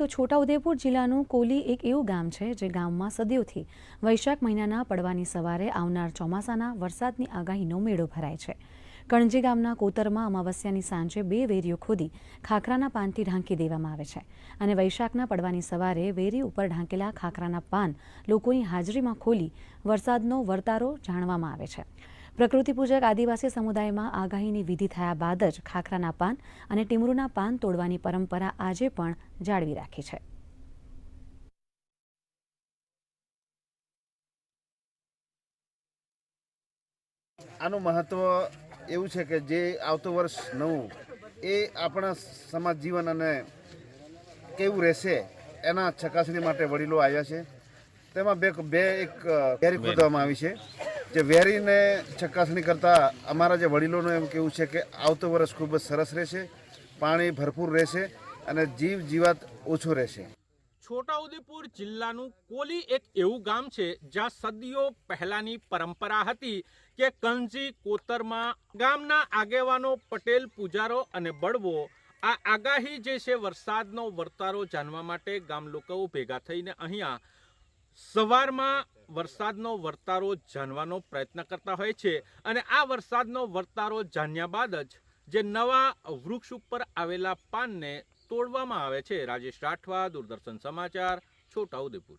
તો છોટાઉદેપુર જિલ્લાનું કોલી એક એવું ગામ છે જે ગામમાં સદીઓથી વૈશાખ મહિનાના પડવાની સવારે આવનાર ચોમાસાના વરસાદની આગાહીનો મેળો ભરાય છે. કણજી ગામના કોતરમાં અમાવસ્યાની સાંજે બે વેરીઓ ખોદી ખાખરાના પાનથી ઢાંકી દેવામાં આવે છે અને વૈશાખના પડવાની સવારે વેરી ઉપર ઢાંકેલા ખાખરાના પાન લોકોની હાજરીમાં ખોલી વરસાદનો વર્તારો જાણવામાં આવે છે. પ્રકૃતિ પૂજક આદિવાસી સમુદાયમાં આગાહીની વિધિ થયા બાદ જ ખાખરાના પાન અને ટીમરૂના પાન તોડવાની પરંપરા આજે પણ જાળવી રાખી છે. આનું મહત્વ એવું છે કે જે આવતું વર્ષ નવું એ આપણા સમાજ જીવન અને કેવું રહેશે એના ચકાસણી માટે વડીલો આવ્યા છે. તેમાં બે બે એક કેરી ખોદવામાં આવી છે. જે વેરીને ચકાસણી કરતાં અમારા જે વડીલોનું એમ કેવું છે કે આવતું વર્ષ ખૂબ જ સરસ રહેશે, પાણી ભરપૂર રહેશે અને જીવ જીવાત ઓછું રહેશે. છોટાઉદેપુર જિલ્લાનું કોલી એક એવું ગામ છે જ્યાં સદીઓ પહેલાની પરંપરા હતી કે કંજી કોતરમાં ગામના આગેવાનો પટેલ, પૂજારો અને બળવો આ આગાહી જે છે વરસાદનો વર્તારો જાણવા માટે ગામ લોકો ભેગા થઈને અહીંયા સવારમાં વરસાદનો વર્તારો જાણવાનો પ્રયત્ન કરતા હોય છે અને આ વરસાદનો વર્તારો જાણ્યા બાદ જ જે નવા વૃક્ષ ઉપર આવેલા પાનને તોડવામાં આવે છે. રાજેશ રાઠવા, દૂરદર્શન સમાચાર છોટાઉદેપુર